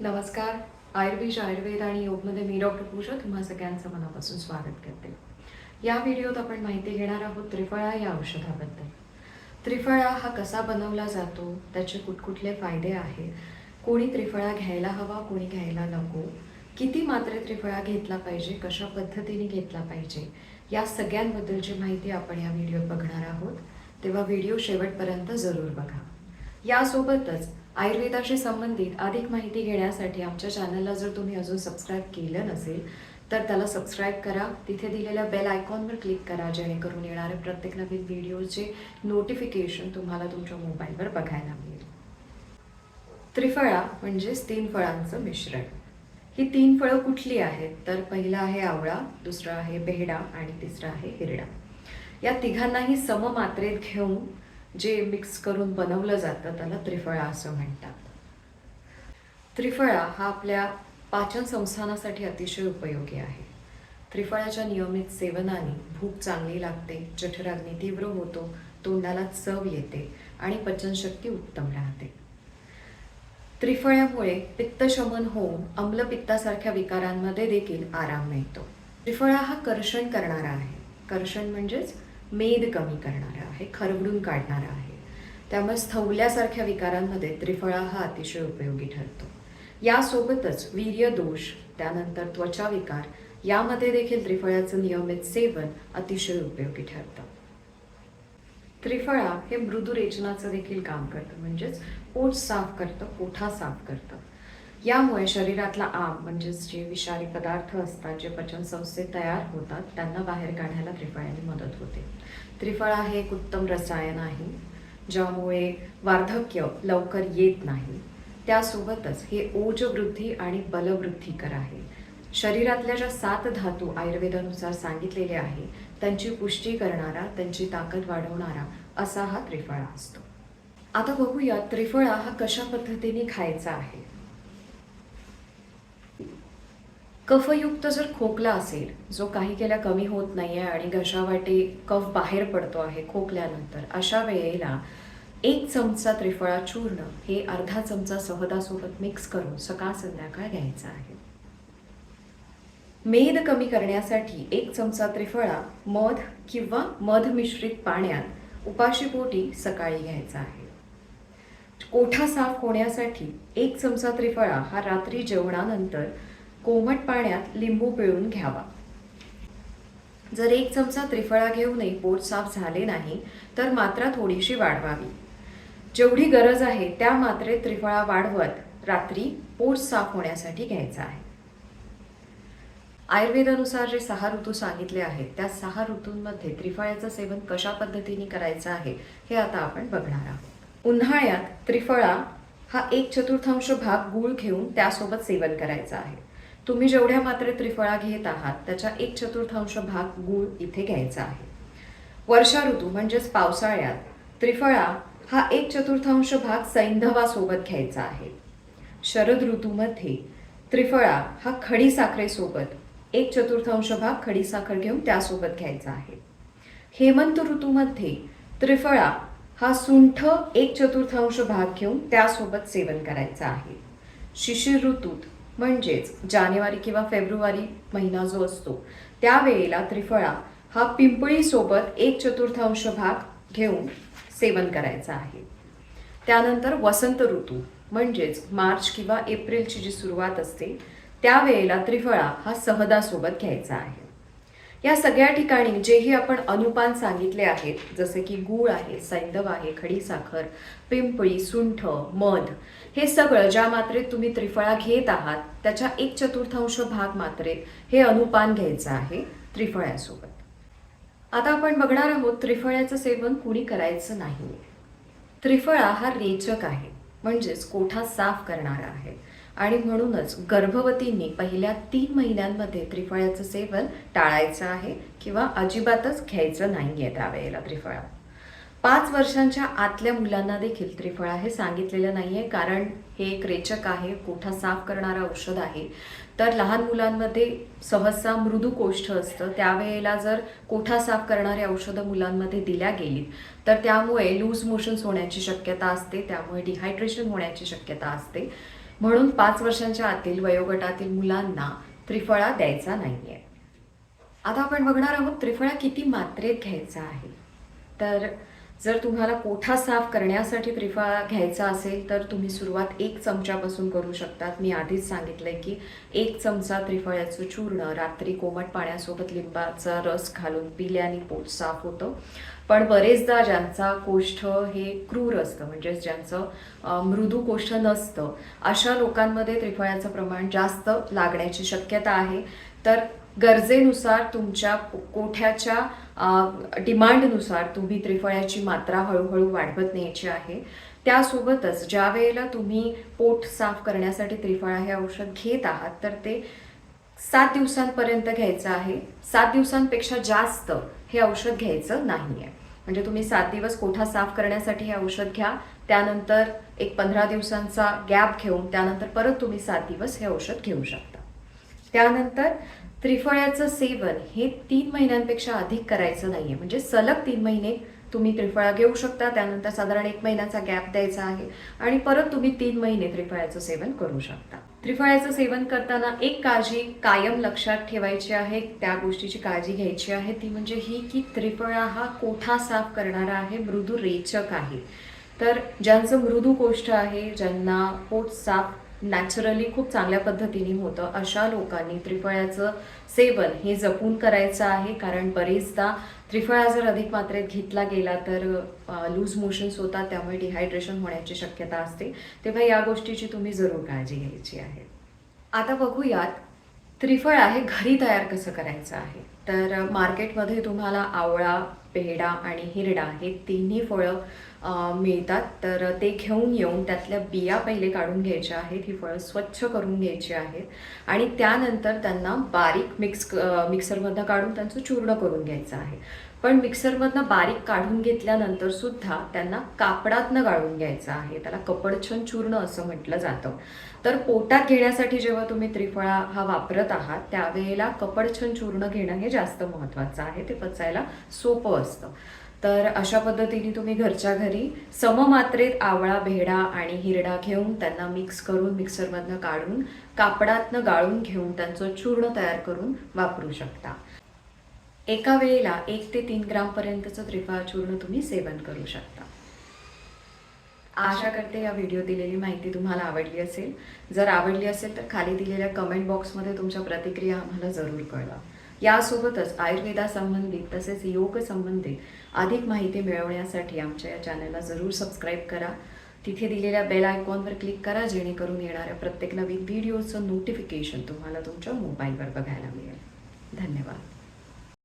नमस्कार. आयुर्वेद आयुर्वेद आणि योगमध्ये मी डॉक्टर पूजा तुम्हा सगळ्यांचं मनापासून स्वागत करते. या व्हिडिओत आपण माहिती घेणार आहोत त्रिफळा या औषधाबद्दल. त्रिफळा हा कसा बनवला जातो त्याचे कुठकुठले फायदे आहेत कोणी त्रिफळा घ्यायला हवा कोणी घ्यायला नको किती मात्रे त्रिफळा घेतला पाहिजे कशा पद्धतीने घेतला पाहिजे या सगळ्यांबद्दलची माहिती आपण या व्हिडिओत बघणार आहोत. तेव्हा व्हिडिओ शेवटपर्यंत जरूर बघा. यासोबतच आयुर्वेदाशी संबंधित अधिक माहिती घेण्यासाठी आमच्या चॅनलला जर तुम्ही अजून सबस्क्राईब केलं नसेल तर त्याला सबस्क्राईब करा. तिथे दिलेल्या बेल आयकॉनवर क्लिक करा जेणेकरून येणारे प्रत्येक नवीन व्हिडिओचे नोटिफिकेशन तुम्हाला तुमच्या मोबाईलवर बघायला मिळेल. त्रिफळा म्हणजेच तीन फळांचं मिश्रण. ही तीन फळं कुठली आहेत? तर पहिलं आहे आवळा दुसरं आहे बेहडा आणि तिसरं आहे हिरडा. या तिघांनाही सममात्रेत घेऊन जे मिक्स करून बनवलं जातं त्याला त्रिफळा असं म्हणतात. त्रिफळा हा आपल्या पाचन संस्थानासाठी अतिशय उपयोगी आहे. त्रिफळाच्या नियमित सेवनाने भूक चांगली लागते जठराग्नी तीव्र होतो तोंडाला चव येते आणि पचनशक्ती उत्तम राहते. त्रिफळ्यामुळे पित्तशमन होऊन अम्लपित्तासारख्या विकारांमध्ये देखील आराम मिळतो. त्रिफळा हा कर्षण करणारा आहे. कर्षण म्हणजेच मेद कमी करणारा आहे खरबडून काढणारा आहे. त्यामुळे स्थौल्यासारख्या विकारांमध्ये त्रिफळा हा अतिशय उपयोगी ठरतो. यासोबतच वीर्य दोष त्यानंतर त्वचा विकार यामध्ये देखील त्रिफळाचं नियमित सेवन अतिशय उपयोगी ठरतं. त्रिफळा हे मृदुरेचनाचं देखील काम करतं म्हणजेच पोट साफ करतं पोठा साफ करतं. यामुळे शरीरातला आम म्हणजेच जे विषारी पदार्थ असतात जे पचन संस्थे तयार होतात त्यांना बाहेर काढायला त्रिफळाने मदत होते. त्रिफळा हे एक उत्तम रसायन आहे ज्यामुळे वार्धक्य लवकर येत नाही. त्यासोबतच हे ओजवृद्धी आणि बलवृद्धिकर आहे. शरीरातल्या ज्या सात धातू आयुर्वेदानुसार सांगितलेले आहे त्यांची पुष्टी करणारा त्यांची ताकद वाढवणारा असा हा त्रिफळा असतो. आता बघूया त्रिफळा हा कशा पद्धतीने खायचा आहे. कफयुक्त जर खोकला असेल जो काही केल्या कमी होत नाही आहे आणि घशावाटे कफ बाहेर पडतो आहे खोकल्यानंतर अशा वेळेला एक चमचा त्रिफळा चूर्ण हे अर्धा चमचा सहदासोबत मिक्स करून सकाळ संध्याकाळ घ्यायचा आहे. मेद कमी करण्यासाठी एक चमचा त्रिफळा मध किंवा मध मिश्रित पाण्यात उपाशीपोटी सकाळी घ्यायचा आहे. कोठा साफ होण्यासाठी एक चमचा त्रिफळा हा रात्री जेवणानंतर कोमट पाण्यात लिंबू पिळून घ्यावा. जर एक चमचा त्रिफळा घेऊनही पोट साफ झाले नाही तर मात्रा थोडीशी वाढवावी. जेवढी गरज आहे त्या मात्रेत त्रिफळा वाढवत रात्री पोट साफ होण्यासाठी घ्यायचा आहे. आयुर्वेदानुसार जे सहा ऋतू सांगितले आहेत त्या सहा ऋतूंमध्ये त्रिफळ्याचं सेवन कशा पद्धतीने करायचं आहे हे आता आपण बघणार आहोत. उन्हाळ्यात त्रिफळा हा एक चतुर्थांश भाग गूळ घेऊन त्यासोबत सेवन करायचं आहे. तुम्ही जेवढ्या मात्रेत त्रिफळा घेत आहात त्याच्या एक चतुर्थांश भाग गूळ इथे घ्यायचा आहे. वर्षा ऋतू म्हणजेच पावसाळ्यात त्रिफळा हा एक चतुर्थांश भाग सैंधवासोबत घ्यायचा आहे. शरद ऋतूमध्ये त्रिफळा हा खडी साखरेसोबत एक चतुर्थांश भाग खडी साखर घेऊन त्यासोबत घ्यायचा आहे. हेमंत ऋतूमध्ये त्रिफळा हा सुंठ एक चतुर्थांश भाग घेऊन त्यासोबत सेवन करायचा आहे. शिशिर ऋतूत म्हणजेच जानेवारी किंवा फेब्रुवारी महिना जो असतो त्यावेळेला त्रिफळा हा पिंपळीसोबत एक चतुर्थांश भाग घेऊन सेवन करायचा आहे. त्यानंतर वसंत ऋतू म्हणजेच मार्च किंवा एप्रिलची जी सुरुवात असते त्यावेळेला त्रिफळा हा सहदासोबत घ्यायचा आहे. या सगळ्या ठिकाणी जेही आपण अनुपान सांगितले आहेत जसे की गूळ आहे सैंदव आहे खडीसाखर पिंपळी सुंठ मध हे सगळं ज्या मात्रेत तुम्ही त्रिफळा घेत आहात त्याच्या एक चतुर्थांश भाग मात्रेत हे अनुपान घ्यायचं आहे त्रिफळ्यासोबत. आता आपण बघणार आहोत त्रिफळ्याचं सेवन कुणी करायचं नाही. त्रिफळा हा रेचक आहे म्हणजेच कोठा साफ करणारा आहे. आणि म्हणूनच गर्भवतींनी पहिल्या तीन महिन्यांमध्ये त्रिफळ्याचं सेवन टाळायचं आहे किंवा अजिबातच घ्यायचं नाही आहे त्यावेळेला त्रिफळा. पाच वर्षांच्या आतल्या मुलांना देखील त्रिफळा हे सांगितलेलं नाही आहे कारण हे एक रेचक आहे कोठा साफ करणारं औषध आहे. तर लहान मुलांमध्ये सहसा मृदू कोष्ठ असतं. त्यावेळेला जर कोठा साफ करणारी औषधं मुलांमध्ये दिल्या गेली तर त्यामुळे लूज मोशन्स होण्याची शक्यता असते त्यामुळे डिहायड्रेशन होण्याची शक्यता असते. म्हणून पाच वर्षांच्या आतील वयोगटातील मुलांना त्रिफळा द्यायचा नाही आहे आता आपण बघणार आहोत त्रिफळा किती मात्रेत घ्यायचा आहे. तर जर तुम्हाला कोठा साफ करण्यासाठी त्रिफळा घ्यायचा असेल तर तुम्ही सुरुवात एक चमच्यापासून करू शकतात. मी आधीच सांगितलं आहे की एक चमचा त्रिफळ्याचं चूर्ण रात्री कोमट पाण्यासोबत लिंबाचा रस घालून पिल्याने पोट साफ होतं. पण बरेचदा ज्यांचा कोष्ठ हे क्रूर असतं म्हणजेच ज्यांचं मृदू कोष्ठ नसतं अशा लोकांमध्ये त्रिफळ्याचं प्रमाण जास्त लागण्याची शक्यता आहे. तर गरजेनुसार तुमच्या कोठ्याच्या डिमांडनुसार तुम्ही त्रिफळ्याची मात्रा हळूहळू वाढवत न्यायची आहे. त्यासोबतच ज्या वेळेला तुम्ही पोट साफ करण्यासाठी त्रिफळा हे औषध घेत आहात तर ते सात दिवसांपर्यंत घ्यायचं आहे. सात दिवसांपेक्षा जास्त हे औषध घ्यायचं नाही आहे म्हणजे तुम्ही सात दिवस कोठा साफ करण्यासाठी हे औषध घ्या त्यानंतर एक पंधरा दिवसांचा गॅप घेऊन त्यानंतर परत तुम्ही सात दिवस हे औषध घेऊ शकता. त्यानंतर त्रिफळ्याचं सेवन हे तीन महिन्यांपेक्षा अधिक करायचं नाहीये. म्हणजे सलग तीन महिने तुम्ही त्रिफळा घेऊ शकता त्यानंतर साधारण एक महिन्याचा गॅप द्यायचा आहे आणि परत तुम्ही तीन महिने त्रिफळ्याचं सेवन करू शकता. त्रिफळ्याचं सेवन करताना एक काळजी कायम लक्षात ठेवायची आहे. त्या गोष्टीची काळजी घ्यायची आहे. ती म्हणजे ही की त्रिफळा हा कोठा साफ करणारा आहे मृदू रेचक आहे. तर ज्यांचं मृदू कोष्ठ आहे ज्यांना पोट साफ नॅचरली खूप चांगल्या पद्धतीने होतं. अशा लोकांनी त्रिफळ्याचं सेवन हे जपून करायचं आहे. कारण बरेचदा त्रिफळा जर अधिक मात्रेत घेतला गेला तर लूज मोशन्स होतात. त्यामुळे डिहायड्रेशन होण्याची शक्यता असते. तेव्हा या गोष्टीची तुम्ही जरूर काळजी घ्यायची आहे. आता बघूयात त्रिफळ आहे घरी तयार कसं करायचं आहे? तर मार्केटमध्ये तुम्हाला आवळा पेढा आणि हिरडा हे तिन्ही फळं मिळतात. तर ते घेऊन येऊन त्यातल्या बिया पहिले काढून घ्यायच्या आहेत. ही फळं स्वच्छ करून घ्यायची आहेत. आणि त्यानंतर त्यांना बारीक मिक्स मिक्सरमधनं काढून त्यांचं चूर्ण करून घ्यायचं आहे. पण मिक्सरमधनं बारीक काढून घेतल्यानंतर सुद्धा त्यांना कापडातनं गाळून घ्यायचं आहे. त्याला कपडछन चूर्ण असं म्हटलं जातं. तर पोटात घेण्यासाठी जेव्हा तुम्ही त्रिफळा हा वापरत आहात त्यावेळेला कपडछन चूर्ण घेणं हे जास्त महत्त्वाचं आहे. ते पचायला सोपं असतं. तर अशा पद्धतीने तुम्ही घरच्या घरी सममात्रेत आवळा भेडा आणि हिरडा घेऊन त्यांना मिक्स करून मिक्सरमधनं काढून कापडातनं गाळून घेऊन त्यांचं चूर्ण तयार करून वापरू शकता. एका वेळेला एक ते तीन ग्रामपर्यंतचं पर्यंतचं चूर्ण तुम्ही सेवन करू शकता. आशा करते या व्हिडिओ दिलेली माहिती तुम्हाला आवडली असेल. जर आवडली असेल तर खाली दिलेल्या कमेंट बॉक्समध्ये तुमच्या प्रतिक्रिया आम्हाला जरूर कळवा. यासोबतच आयुर्वेदासंबंधित तसेच योग संबंधित अधिक माहिती मिळवण्यासाठी आमच्या या चॅनलला जरूर सबस्क्राईब करा. तिथे दिलेल्या बेल आयकॉनवर क्लिक करा जेणेकरून येणाऱ्या प्रत्येक नवीन व्हिडिओचं नोटिफिकेशन तुम्हाला तुमच्या मोबाईलवर बघायला मिळेल. धन्यवाद.